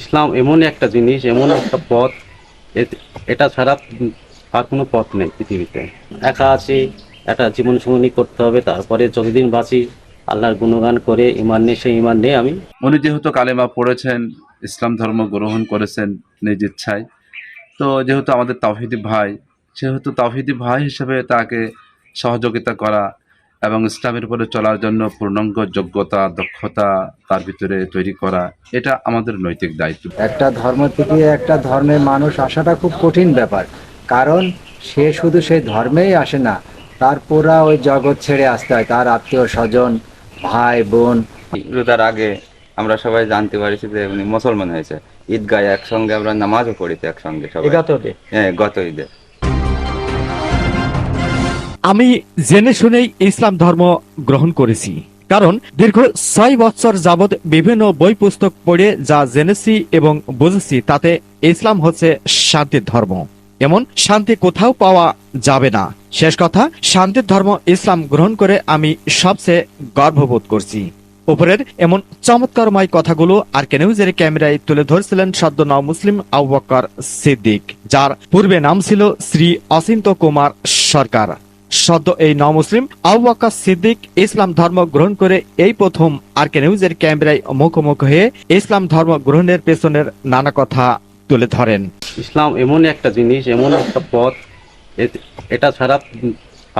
ইসলাম এমন একটা জিনিস, এমন একটা পথ এটা ছাড়া আর কোনো পথ নেই পৃথিবীতে। একা আছি একটা জীবন সঙ্গী করতে হবে, তারপরে যতদিন বাঁচি, আল্লাহর গুণগান করে ইমান নিয়ে, সেই ইমান নিয়ে আমি উনি যেহেতু কালেমা পড়েছেন, ইসলাম ধর্ম গ্রহণ করেছেন নিজ ইচ্ছায়, তো যেহেতু আমাদের তাওহিদি ভাই, সেহেতু তাওহিদি ভাই হিসেবে তাকে সহযোগিতা করা এবং ইসলামের উপরে চলার জন্য পূর্ণাঙ্গ যোগ্যতা দক্ষতা তার ভিতরে তৈরি করা এটা আমাদের নৈতিক দায়িত্ব। একটা ধর্ম থেকে একটা ধর্মের মানুষ আসাটা খুব কঠিন ব্যাপার। কারণ সে শুধু সেই ধর্মেই আসে না তার পুরা ওই জগৎ ছেড়ে আসতে হয় তার আত্মীয় স্বজন ভাই বোন। রোজার আগে আমরা সবাই জানতে পারছি যে উনি মুসলমান হয়েছে। ঈদগায় একসঙ্গে আমরা নামাজও পড়িতে একসঙ্গে সবাই। গত ঈদে? হ্যাঁ গত ঈদে। আমি জেনে শুনেই ইসলাম ধর্ম গ্রহণ করেছি। কারণ দীর্ঘ ছয় বছর যাবৎ বিভিন্ন বই পুস্তক পড়ে যা জেনেছি এবং বুঝেছি, তাতে ইসলাম হচ্ছে শান্তির ধর্ম। এমন শান্তি কোথাও পাওয়া যাবে না। শেষ কথা, শান্তির ধর্ম ইসলাম গ্রহণ করে আমি সবচেয়ে গর্ববোধ করছি। উপরের এমন চমৎকারময় কথাগুলো আর কেনিউজের ক্যামেরায় তুলে ধরছিলেন সদ্য নও মুসলিম আবু সিদ্দিক, যার পূর্বে নাম ছিল শ্রী অচিন্ত কুমার সরকার। সদ্য এই নমুসলিম বকর সিদ্দিক ইসলাম ধর্ম গ্রহণ করে এই প্রথম আর কে নিউজের ক্যামেরায় মুখোমুখি হয়ে ইসলাম ধর্ম গ্রহণের পেছনের নানা কথা তুলে ধরেন। ইসলাম এমন একটা জিনিস, এমন একটা পথ এটা ছাড়া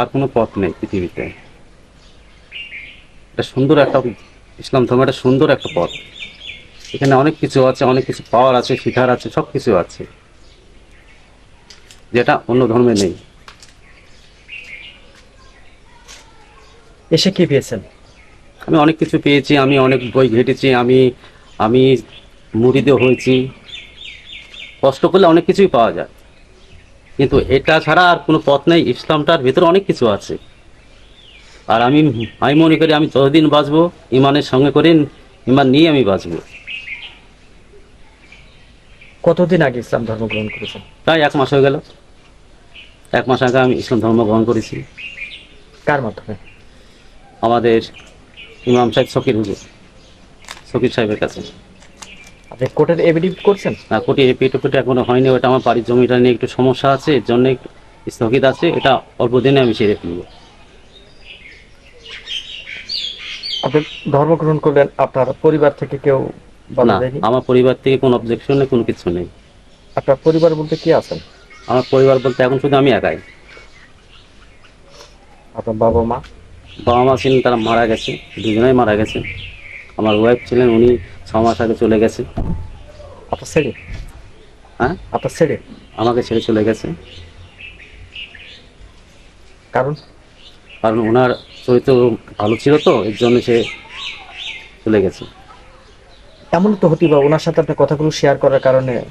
আর কোনো পথ নেই পৃথিবীতে। এটা সুন্দর একটা, ইসলাম ধর্ম একটা সুন্দর একটা পথ। এখানে অনেক কিছু আছে, অনেক কিছু পাওয়ার আছে, শিখার আছে সব কিছু আছে। যেটা অন্য ধর্মে নেই। এসে কি পেয়েছেন? আমি অনেক কিছু পেয়েছি আমি অনেক বই ঘেটেছি আমি আমি মুড়িদে হয়েছি। কষ্ট করলে অনেক কিছুই পাওয়া যায়। কিন্তু এটা ছাড়া আর কোনো পথ নেই ইসলামটার ভিতরে অনেক কিছু আছে। আর আমি আমি মনে করি আমি যতদিন বাঁচবো ইমানের সঙ্গে করে ইমান নিয়ে আমি বাঁচবো। কতদিন আগে ইসলাম ধর্ম গ্রহণ করেছেন? প্রায় এক মাস হয়ে গেল। এক মাস আগে আমি ইসলাম ধর্ম গ্রহণ করেছি। কার মাধ্যমে? আমাদের ইমাম সাহেব সকির হুজুর সকির সাহেবের কাছে। আপনি কোর্টের এভিডেভিট করছেন? না কোটি পেটোপেটে এখনও হয়নি ওটা আমার বাড়ির জমিটা নিয়ে একটু সমস্যা আছে এর জন্য স্থগিত আছে এটা অল্প দিনে আমি সেরে ফেলব। আপনি ধর্ম গ্রহণ করলেন আপনার পরিবার থেকে কেউ না আমার পরিবার থেকে কোনো অবজেকশন নেই কোনো কিছু নেই। আপনার পরিবার বলতে কি আছেন? আমার পরিবার বলতে এখন শুধু আমি একাই। আপনার বাবা মা? বাবা মা ছিলেন তারা মারা গেছে দুজনেই মারা গেছে। আমার ওয়াইফ ছিলেন উনি ছ মাস আগে চলে গেছে। আপনার ছেলে? হ্যাঁ? আপনার ছেলে? আমাকে ছেড়ে চলে গেছে। কারণ? কারণ ওনার চরিত্র ভালো ছিল তো এর জন্য সে চলে গেছে। এমন তো হতে পারে ওনার সাথে আপনি কথাগুলো শেয়ার করার কারণে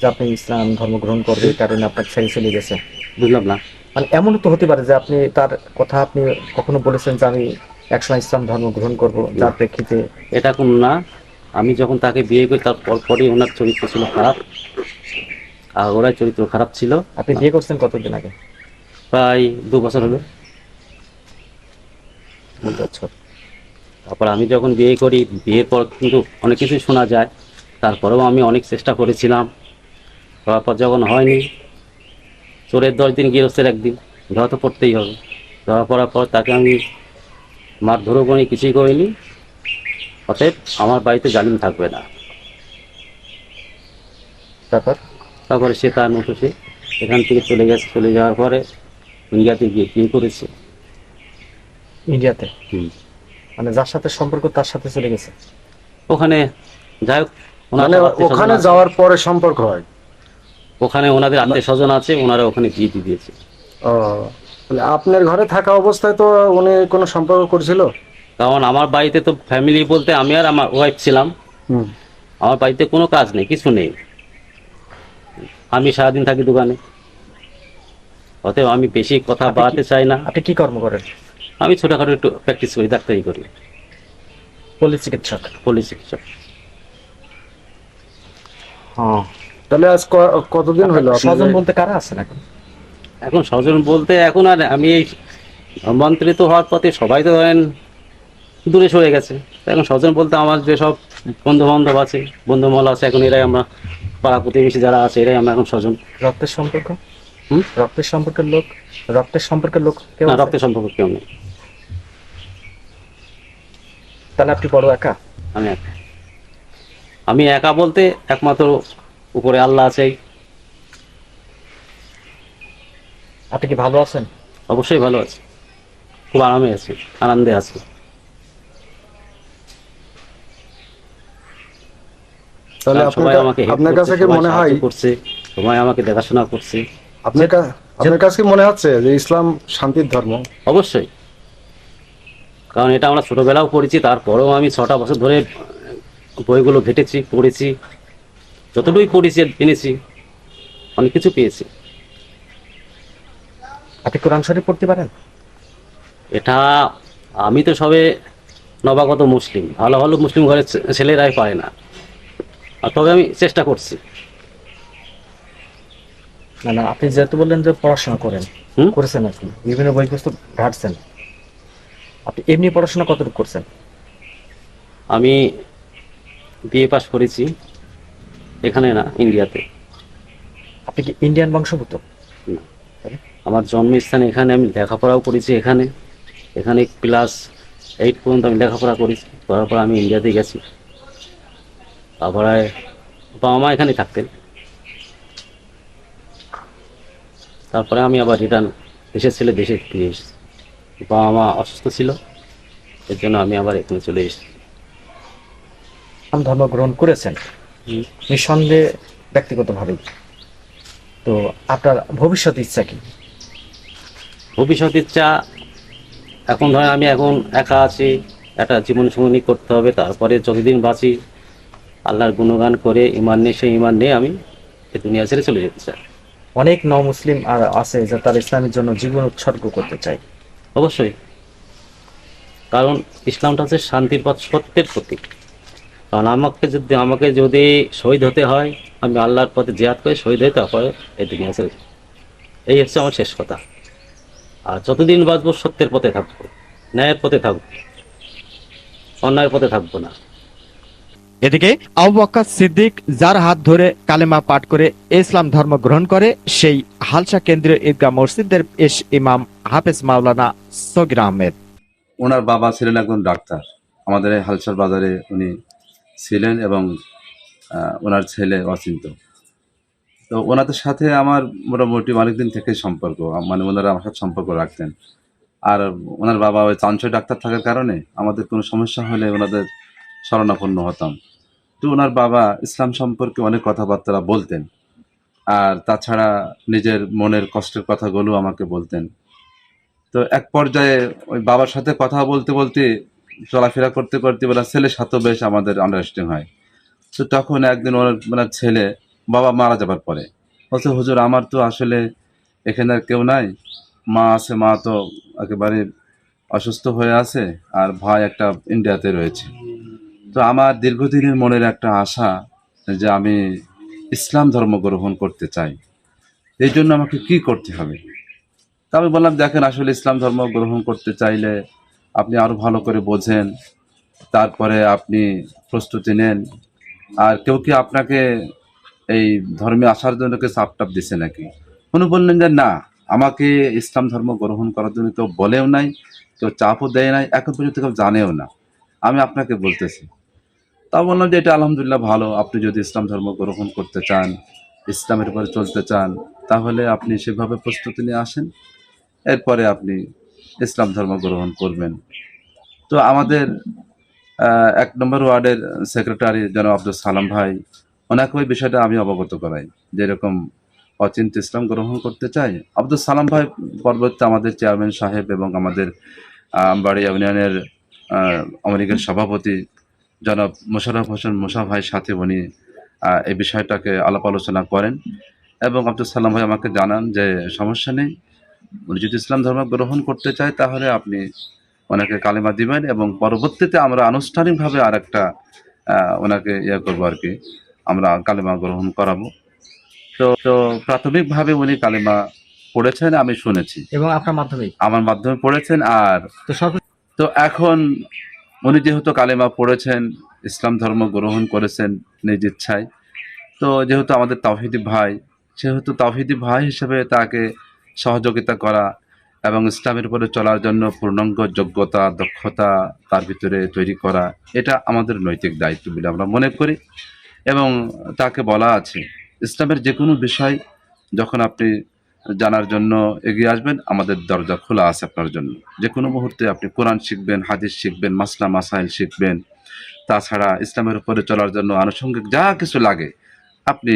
যে আপনি ইসলাম ধর্ম গ্রহণ করবে কারণে আপনার ছেলে চলে গেছে। বুঝলাম না। মানে এমনও তো হতে পারে যে আপনি তার কথা আপনি কখনো বলেছেন যে আমি একসময় ইসলাম ধর্ম গ্রহণ করব যার প্রেক্ষিতে? এটা কোন না। আমি যখন তাকে বিয়ে করি তার পরপরই ওনার চরিত্র ছিল খারাপ। আর ওরাই চরিত্র খারাপ ছিল। আপনি বিয়ে করছেন কতদিন আগে? প্রায় দু বছর হলো। বছর তারপর আমি যখন বিয়ে করি বিয়ের পর কিন্তু অনেক কিছুই শোনা যায়। তারপরেও আমি অনেক চেষ্টা করেছিলাম। তারপর যখন হয়নি চোরের দশ দিন গৃহস্থের একদিন। ধরা তো পড়তেই হবে। ধরা পড়ার পর তাকে আমি মার ধরো করি কিছুই করিনি। অতএব আমার বাড়িতে জালিম থাকবে না। তারপর? তারপরে সে তার মতো সে এখান থেকে চলে গেছে। চলে যাওয়ার পরে ইন্ডিয়াতে গিয়ে বিয়ে করেছে। ইন্ডিয়াতে? হুম। মানে যার সাথে সম্পর্ক তার সাথে চলে গেছে? ওখানে যাই হোক মানে ওখানে যাওয়ার পরে সম্পর্ক হয়? ওখানে ওনাদের আত্মীয় স্বজন আছে ওনারা ওখানে বিয়ে দিয়ে দিয়েছে। ও তাহলে আপনার ঘরে থাকা অবস্থায় তো উনি কোনো সম্পর্ক করছিল? কারণ আমার বাড়িতে তো ফ্যামিলি বলতে আমি আর আমার ওয়াইফ ছিলাম। হুম। আমার বাড়িতে কোনো কাজ নেই কিছু নেই। আমি সারাদিন থাকি দোকানে। অতএব আমি বেশি কথা বাড়াতে চাই না। আপনি কি কর্ম করেন? আমি ছোটখাটো একটু প্র্যাকটিস করি ডাক্তারি করি। পল্লী চিকিৎসক। পল্লী চিকিৎসক। হ্যাঁ। তাহলে আজ কতদিন হলো স্বজন বলতে কারা আছেন এখন? এখন স্বজন বলতে এখন আর আমি এই মন্ত্রিত হওয়ার পথে সবাই তো ধরেন দূরে সরে গেছে। এখন স্বজন বলতে আমার যেসব বন্ধু বান্ধব আছে বন্ধু মহল আছে এখন এরাই আমরা পাড়া প্রতিবেশী যারা আছে এরাই আমরা এখন স্বজন। রক্তের সম্পর্ক? হুম? রক্তের সম্পর্কের লোক? রক্তের সম্পর্কের লোক কেউ না রক্তের সম্পর্ক কেউ নেই। তাহলে আপনি বড় একা? আমি একা। আমি একা বলতে একমাত্র উপরে আল্লাহ আছেই। আপনি কি ভালো আছেন? অবশ্যই ভালো আছে। খুব আরামে আছি আনন্দে আছি। তাহলে আপনার কাছে কি মনে হয় করছে সবাই আমাকে দেখাশোনা করছে। আপনার কাছে কি মনে হচ্ছে যে ইসলাম শান্তির ধর্ম? অবশ্যই। কারণ এটা আমরা ছোটবেলাও পড়েছি তারপরেও আমি ছটা বছর ধরে বইগুলো ঘেটেছি পড়েছি। যতটুকুই পড়েছি এনেছি অনেক কিছু পেয়েছি। আপনি কোরআন শরীফ পড়তে পারেন? এটা আমি তো সবে নবাগত মুসলিম। ভালো ভালো মুসলিম ঘরের ছেলেরাই পারে না। আর তবে আমি চেষ্টা করছি। না না আপনি যেহেতু বললেন যে পড়াশোনা করেন? করেছেন আপনি বিভিন্ন বই পুস্তক ঘাটছেন। আপনি এমনি পড়াশোনা কতটুকু করছেন? আমি বিএ পাস করেছি। এখানে না ইন্ডিয়াতে। আপনি কি ইন্ডিয়ান বংশভূত আমার জন্মস্থান এখানে আমি লেখাপড়াও করেছি এখানে। এখানে ক্লাস এইট পর্যন্ত আমি লেখাপড়া করেছি। করার পর আমি ইন্ডিয়াতে গেছি। তারপরে বাবা মা এখানে থাকতেন। তারপরে আমি আবার রিটার্ন দেশের ছেলে দেশে ফিরে এসেছি। বাবা মা অসুস্থ ছিল এর জন্য আমি আবার এখানে চলে এসেছি। ধর্ম গ্রহণ করেছেন। নিঃসন্দেহে ব্যক্তিগতভাবেই। তো আপনার ভবিষ্যৎ ইচ্ছা কি? ভবিষ্যৎ ইচ্ছা এখন ধরেন আমি এখন একা আছি একটা জীবন সঙ্গী করতে হবে তারপরে যতদিন বাঁচি আল্লাহর গুণগান করে ইমান নিয়ে সেই ইমান নিয়ে আমি এই দুনিয়া ছেড়ে চলে যেতে চাই। অনেক ন মুসলিম আর আছে যে তার ইসলামের জন্য জীবন উৎসর্গ করতে চায়। অবশ্যই। কারণ ইসলামটা হচ্ছে শান্তির পথ সত্যের প্রতীক। কারণ আমাকে যদি আমাকে যদি শহীদ হতে হয় আমি আল্লাহর পথে জিয়াদ করে শহীদ হয়ে তারপরে এই দুনিয়া ছেড়ে এই হচ্ছে আমার শেষ কথা। আর যতদিন বাঁচবো সত্যের পথে থাকব ন্যায়ের পথে থাকব অন্যায়ের পথে থাকব না। এদিকে আবু বক্কর সিদ্দিক যার হাত ধরে কালেমা পাঠ করে ইসলাম ধর্ম গ্রহণ করে সেই হালসা কেন্দ্রীয় ঈদগাহ মসজিদের এস ইমাম হাফেজ মাওলানা সগির আহমেদ। ওনার বাবা ছিলেন একজন ডাক্তার। আমাদের হালসার বাজারে উনি ছিলেন এবং ওনার ছেলে অচিন্ত তো ওনাদের সাথে আমার মোটামুটি অনেকদিন থেকে সম্পর্ক মানে ওনারা আমার সাথে সম্পর্ক রাখতেন। আর ওনার বাবা ওই চাঞ্চয় ডাক্তার থাকার কারণে আমাদের কোনো সমস্যা হলে ওনাদের শরণাপন্ন হতাম। তো ওনার বাবা ইসলাম সম্পর্কে অনেক কথাবার্তা বলতেন। আর তাছাড়া নিজের মনের কষ্টের কথাগুলো আমাকে বলতেন। তো এক পর্যায়ে ওই বাবার সাথে কথা বলতে বলতে চলাফেরা করতে করতে ওনার ছেলের সাথেও বেশ আমাদের আন্ডারস্ট্যান্ডিং হয়। তো তখন একদিন ওনার মানে ছেলে বাবা মারা যাবার পরে, বলছে, হুজুর, আমার তো আসলে এখানে আর কেউ নাই। মা আছে, মা তো একেবারে অসুস্থ হয়ে আছে আর ভাই একটা ইন্ডিয়াতে রয়েছে। তো আমার দীর্ঘদিনের মনের একটা আশা যে আমি ইসলাম ধর্ম গ্রহণ করতে চাই। এই জন্য আমাকে কি করতে হবে? তা আমি বললাম, দেখেন, আসলে ইসলাম ধর্ম গ্রহণ করতে চাইলে আপনি আরও ভালো করে বোঝেন, তারপরে আপনি প্রস্তুতি নেন। আর কেউ কি আপনাকে এই ধর্মে আসার জন্য কেউ চাপ টাপ দিছে নাকি? উনি বললেন যে না, আমাকে ইসলাম ধর্ম গ্রহণ করার জন্য কেউ বলেও নাই, কেউ চাপও দেয় নাই, এখন পর্যন্ত কেউ জানেও না। আমি আপনাকে বলতেছি। তা বললাম যে এটা আলহামদুলিল্লাহ ভালো, আপনি যদি ইসলাম ধর্ম গ্রহণ করতে চান, ইসলামের উপরে চলতে চান, তাহলে আপনি সেভাবে প্রস্তুতি নিয়ে আসেন। এরপরে আপনি ইসলাম ধর্ম গ্রহণ করবেন। তো আমাদের এক নম্বর ওয়ার্ডের সেক্রেটারি যেন আব্দুল সালাম ভাই, ওনাকে ওই বিষয়টা আমি অবগত করাই যেরকম অচিন্ত ইসলাম গ্রহণ করতে চাই আব্দুল সালাম ভাই পরবর্তী আমাদের চেয়ারম্যান সাহেব এবং আমাদের আমবাড়ি ইউনিয়নের আমেরিকার সভাপতি জনাব মোশাররফ হোসেন মোশা ভাইয়ের সাথে উনি এই বিষয়টাকে আলাপ আলোচনা করেন। এবং আব্দুল সালাম ভাই আমাকে জানান যে সমস্যা নেই উনি যদি ইসলাম ধর্ম গ্রহণ করতে চায় তাহলে আপনি ওনাকে কালেমা দিবেন এবং পরবর্তীতে আমরা আনুষ্ঠানিকভাবে আর একটা ওনাকে ইয়ে করব আর কি আমরা কালেমা গ্রহণ করাবো। তো তো প্রাথমিকভাবে উনি কালেমা পড়েছেন আমি শুনেছি। এবং আপনার মাধ্যমে আমার মাধ্যমে পড়েছেন আর তো এখন উনি যেহেতু কালেমা পড়েছেন ইসলাম ধর্ম গ্রহণ করেছেন নিজ ইচ্ছায় তো যেহেতু আমাদের তাওহিদি ভাই সেহেতু তাওহিদি ভাই হিসেবে তাকে সহযোগিতা করা এবং ইসলামের উপরে চলার জন্য পূর্ণাঙ্গ যোগ্যতা, দক্ষতা তার ভিতরে তৈরি করা, এটা আমাদের নৈতিক দায়িত্ব বলে আমরা মনে করি। এবং তাকে বলা আছে, ইসলামের যে কোনো বিষয় যখন আপনি জানার জন্য এগিয়ে আসবেন, আমাদের দরজা খোলা আছে আপনার জন্য। যে কোনো মুহূর্তে আপনি কোরআন শিখবেন, হাদিস শিখবেন, মাসলা, মাসাইল শিখবেন। তাছাড়া ইসলামের উপরে চলার জন্য আনুষঙ্গিক যা কিছু লাগে, আপনি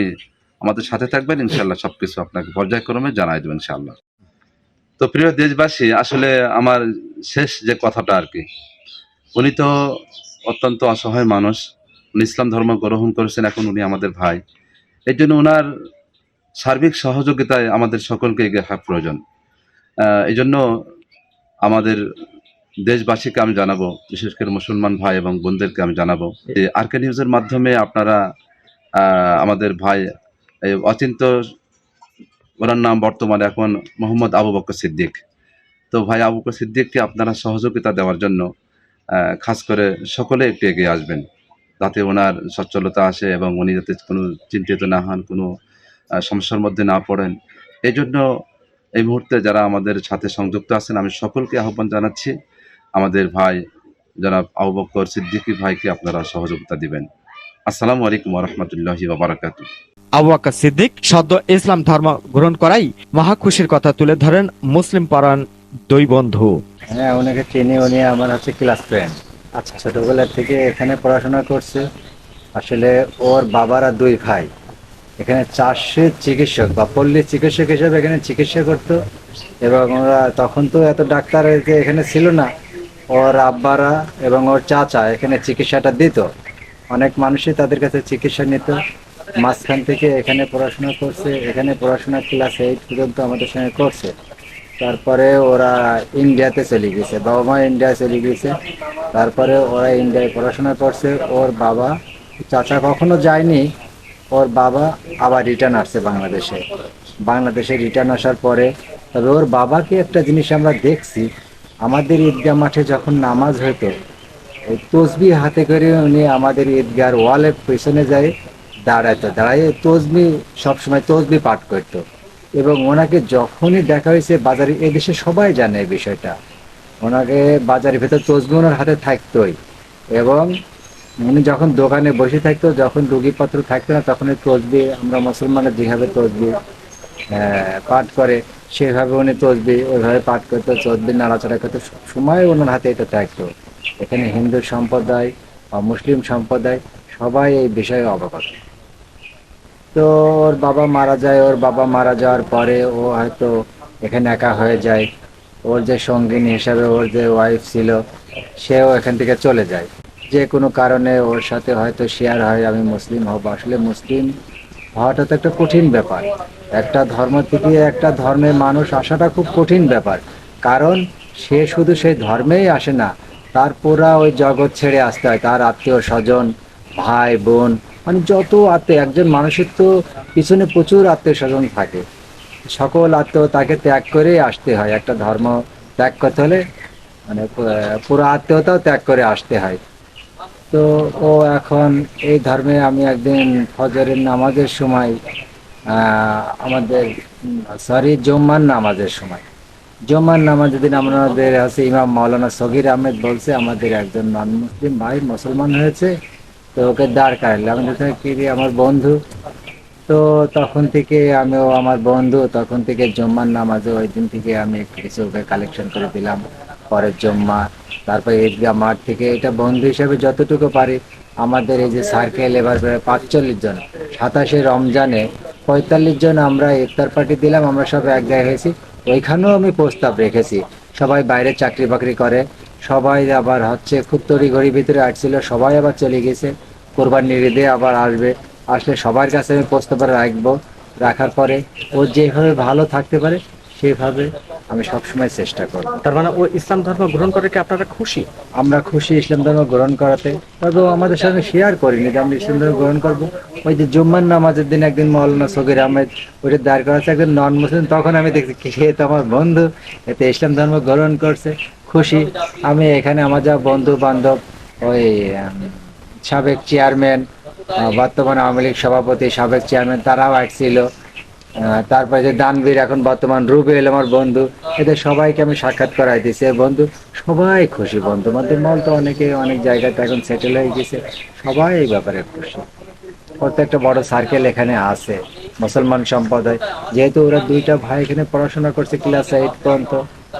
আমাদের সাথে থাকবেন, ইনশাল্লাহ সব কিছু আপনাকে পর্যায়ক্রমে জানাই দেবেন ইনশাল্লাহ। তো প্রিয় দেশবাসী, আসলে আমার শেষ যে কথাটা আর কি, উনি তো অত্যন্ত অসহায় মানুষ, উনি ইসলাম ধর্ম গ্রহণ করেছেন এখন উনি আমাদের ভাই। এই জন্য ওনার সার্বিক সহযোগিতায় আমাদের সকলকে এগিয়ে আসা প্রয়োজন। এই জন্য আমাদের দেশবাসীকে আমি জানাব, বিশেষ করে মুসলমান ভাই এবং বোনদেরকে আমি জানাব যে আরকে নিউজের মাধ্যমে আপনারা আমাদের ভাই অচিন্ত ওনার নাম বর্তমানে এখন মোহাম্মদ আবু বক্কর সিদ্দিক। তো ভাই আবু বকর সিদ্দিককে আপনারা সহযোগিতা দেওয়ার জন্য খাস করে সকলে একটু এগিয়ে আসবেন। যাতে ওনার সচ্ছলতা আসে এবং উনি যাতে কোনো চিন্তিত না হন, কোনো সমস্যার মধ্যে না পড়েন। এই জন্য এই মুহূর্তে যারা আমাদের সাথে সংযুক্ত আছেন, আমি সকলকে আহ্বান জানাচ্ছি, আমাদের ভাই জনাব আবু বক্কর সিদ্দিকী ভাইকে আপনারা সহযোগিতা দিবেন। আসসালামু আলাইকুম রহমতুল্লাহি বারাকাতু আবু আক্কা সিদ্দিক সদ্য ইসলাম ধর্ম গ্রহণ করাই মহা খুশির কথা তুলে ধরেন মুসলিম পরাণ দুই বন্ধু। হ্যাঁ ওনাকে চিনি উনি আমার হচ্ছে ক্লাস ফ্রেন্ড আচ্ছা। ছোটবেলা থেকে এখানে পড়াশোনা করছে। আসলে ওর বাবারা দুই ভাই। এখানে চাষের চিকিৎসক বা পল্লী চিকিৎসক হিসেবে এখানে চিকিৎসা করতো। এবং ওরা তখন তো এত ডাক্তার এখানে ছিল না। ওর আব্বারা এবং ওর চাচা এখানে চিকিৎসাটা দিত। অনেক মানুষই তাদের কাছে চিকিৎসা নিত। মাঝখান থেকে এখানে পড়াশোনা করছে, এখানে পড়াশোনা ক্লাস এইট পর্যন্ত আমাদের সঙ্গে করছে। তারপরে ওরা ইন্ডিয়াতে চলে গেছে, বাবা মা ইন্ডিয়া চলে গেছে। তারপরে ওরা ইন্ডিয়ায় পড়াশোনা করছে, ওর বাবা চাচা কখনো যায়নি, ওর বাবা আবার রিটার্ন আসছে বাংলাদেশে। বাংলাদেশে রিটার্ন আসার পরে, তবে ওর বাবাকে একটা জিনিস আমরা দেখছি, আমাদের ঈদগাহ মাঠে যখন নামাজ হতো তসবি হাতে করে উনি আমাদের ঈদগার ওয়ালের পেছনে যায় দাঁড়াইতো দাঁড়ায় তসবি, সবসময় তসবি পাঠ করতো। এবং ওনাকে যখনই দেখা হয়েছে, বাজারে এ দেশে সবাই জানে এই বিষয়টা। ওনাকে বাজারের ভেতর তসবি ওনার হাতে থাকতোই। এবং উনি যখন দোকানে বসে থাকতো, যখন রুগীপত্র থাকতো না, তখন তসবি, আমরা মুসলমানের যেভাবে তসবি পাঠ করে, সেভাবে উনি তসবি ওইভাবে পাঠ করতো, তসবি নাড়াচাড়া করতো সময় ওনার হাতে এটা থাকতো। এখানে হিন্দু সম্প্রদায় বা মুসলিম সম্প্রদায় সবাই এই বিষয়ে অবগত। তো ওর বাবা মারা যায়, ওর বাবা মারা যাওয়ার পরে ও হয়তো এখানে একা হয়ে যায়। ওর যে সঙ্গিনী হিসাবে ওর যে ওয়াইফ ছিল, সেও এখান থেকে চলে যায়। যে কোনো কারণে ওর সাথে হয়তো শেয়ার হয়, আমি মুসলিম হব। আসলে মুসলিম হওয়াটা তো একটা কঠিন ব্যাপার। একটা ধর্ম থেকে একটা ধর্মের মানুষ আসাটা খুব কঠিন ব্যাপার। কারণ সে শুধু সেই ধর্মেই আসে না, তার পুরা ওই জগৎ ছেড়ে আসতে হয়। তার আত্মীয় স্বজন, ভাই, বোন মানে যত আত্মীয় একজন মানুষের তো পিছনে প্রচুর আত্মীয় স্বজন থাকে। সকল আত্মীয় তাকে ত্যাগ করে আসতে হয়। একটা ধর্ম ত্যাগ করতে হলে মানে পুরো আত্মীয়তাও ত্যাগ করে আসতে হয়। তো ও এখন এই ধর্মে আমি একদিন ফজরের নামাজের সময় আমাদের, সরি, জম্মার নামাজের সময়। জম্মার নামাজের দিন আমাদের হচ্ছে ইমাম মাওলানা সগির আহমেদ বলছে, আমাদের একজন নন মুসলিম ভাই মুসলমান হয়েছে। তো ওকে দাঁড় কাটলে আমি দেখলাম কি রে, আমার বন্ধু? তো তখন থেকে আমিও আমার বন্ধু তখন থেকে জম্মার নামাজে ওই দিন থেকে আমি কিছু ওকে কালেকশন করে দিলাম। পরের জম্মা তারপর ঈদগাহ মাঠ থেকে এটা বন্ধু হিসেবে যতটুকু পারি আমাদের এই যে সার্কেল এবার পাঁচচল্লিশ জন সাতাশে রমজানে পঁয়তাল্লিশ জন আমরা ইফতার পার্টি দিলাম আমরা সব এক জায়গায় হয়েছি। ওইখানেও আমি প্রস্তাব রেখেছি সবাই বাইরে চাকরি বাকরি করে সবাই আবার হচ্ছে খুব তড়িঘড়ি ভিতরে আসছিল সবাই আবার চলে গেছে। কোরবানির ঈদে আবার আসবে। আসলে সবার কাছে আমি প্রস্তাব রাখব। রাখার পরে ও যেভাবে ভালো থাকতে পারে সেভাবে আমি সবসময় চেষ্টা করব। তার মানে ও ইসলাম ধর্ম গ্রহণ করে কি আপনারা খুশি? আমরা খুশি ইসলাম ধর্ম গ্রহণ করাতে। তবে আমাদের সঙ্গে শেয়ার করিনি যে আমরা ইসলাম ধর্ম গ্রহণ করব। ওই যে জুম্মার নামাজের দিন একদিন মৌলানা সগির আহমেদ ওইটা দাঁড় করা আছে একজন নন মুসলিম তখন আমি দেখছি কি সে তো আমার বন্ধু। এতে ইসলাম ধর্ম গ্রহণ করছে খুশি। আমি এখানে আমার যা বন্ধু বান্ধব ওই সাবেক চেয়ারম্যান বর্তমান আওয়ামী লীগ সভাপতি সাবেক চেয়ারম্যান তারাও আসছিল। তারপরে যে দানবীর এখন বর্তমান রুবেল আমার বন্ধু, এদের সবাইকে আমি সাক্ষাৎ করাই দিয়েছি। বন্ধু সবাই খুশি বন্ধু, মধ্যে মল তো অনেকে অনেক জায়গাতে এখন সেটেল হয়ে গেছে, সবাই এই ব্যাপারে খুশি। প্রত্যেকটা বড় সার্কেল এখানে আছে। মুসলমান সম্প্রদায়। যেহেতু ওরা দুইটা ভাই এখানে পড়াশোনা করছে, ক্লাস এইট পর্যন্ত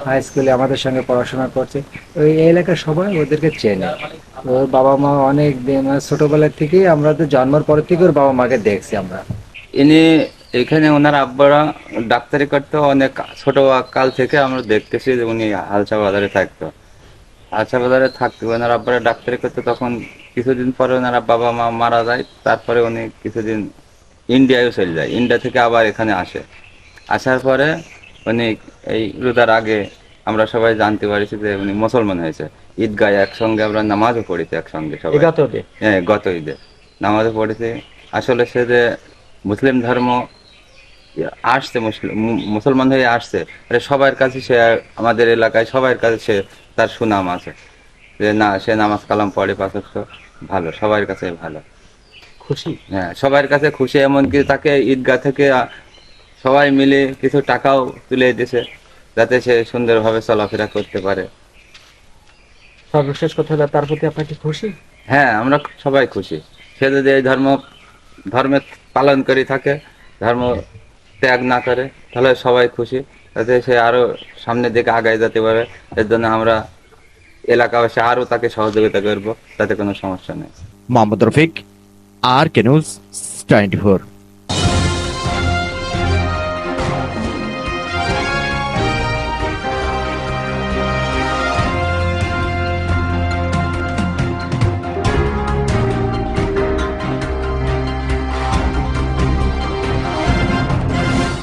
হাই স্কুলে আমাদের সঙ্গে পড়াশোনা করছে। ওই এলাকার সবাই ওদেরকে চেনে। ওর বাবা মা অনেক মানে ছোটবেলা থেকেই আমরা তো জন্মের পর থেকে ওর বাবা মাকে দেখছি আমরা। ইনি এখানে ওনার আব্বারা ডাক্তারি করতো, অনেক ছোট কাল থেকে আমরা দেখতেছি যে উনি হালসা বাজারে থাকতো। হালসা বাজারে থাকতো ওনার আব্বারা ডাক্তারি করতো, তখন কিছুদিন পরে ওনার বাবা মা মারা যায়, তারপরে উনি কিছুদিন ইন্ডিয়ায় চলে যায়। ইন্ডিয়া থেকে আবার এখানে আসে। আসার পরে উনি এই রোজার আগে আমরা সবাই জানতে পারিছি যে উনি মুসলমান হয়েছে। ঈদগায় একসঙ্গে আমরা নামাজও পড়িতে একসঙ্গে সবাই। হ্যাঁ গত ঈদে। নামাজে পড়েছে। আসলে সে যে মুসলিম ধর্ম আসছে মুসলিম মুসলমান হয়ে আসছে আরে সবার কাছে সে আমাদের এলাকায় সবার কাছে সে তার সুনাম আছে। যে না সে নামাজ কালাম পড়ে পাঁচক্ষ ভালো সবার কাছে ভালো। খুশি? হ্যাঁ সবার কাছে খুশি এমনকি তাকে ঈদগাহ থেকে সবাই মিলে কিছু টাকাও তুলে দিয়েছে যাতে সে সুন্দরভাবে চলাফেরা করতে পারে। সর্বশেষ কথা হলো তার প্রতি আপনার কি খুশি? হ্যাঁ আমরা সবাই খুশি। সে যদি এই ধর্ম ধর্মের পালন করে থাকে ধর্ম ত্যাগ না করে তাহলে সবাই খুশি। যাতে সে আরও সামনের দিকে আগায় যেতে পারে। এর জন্য আমরা এলাকাবাসী আরও তাকে সহযোগিতা করব তাতে কোনো সমস্যা নেই। Mohammad Rafiq R K news twenty four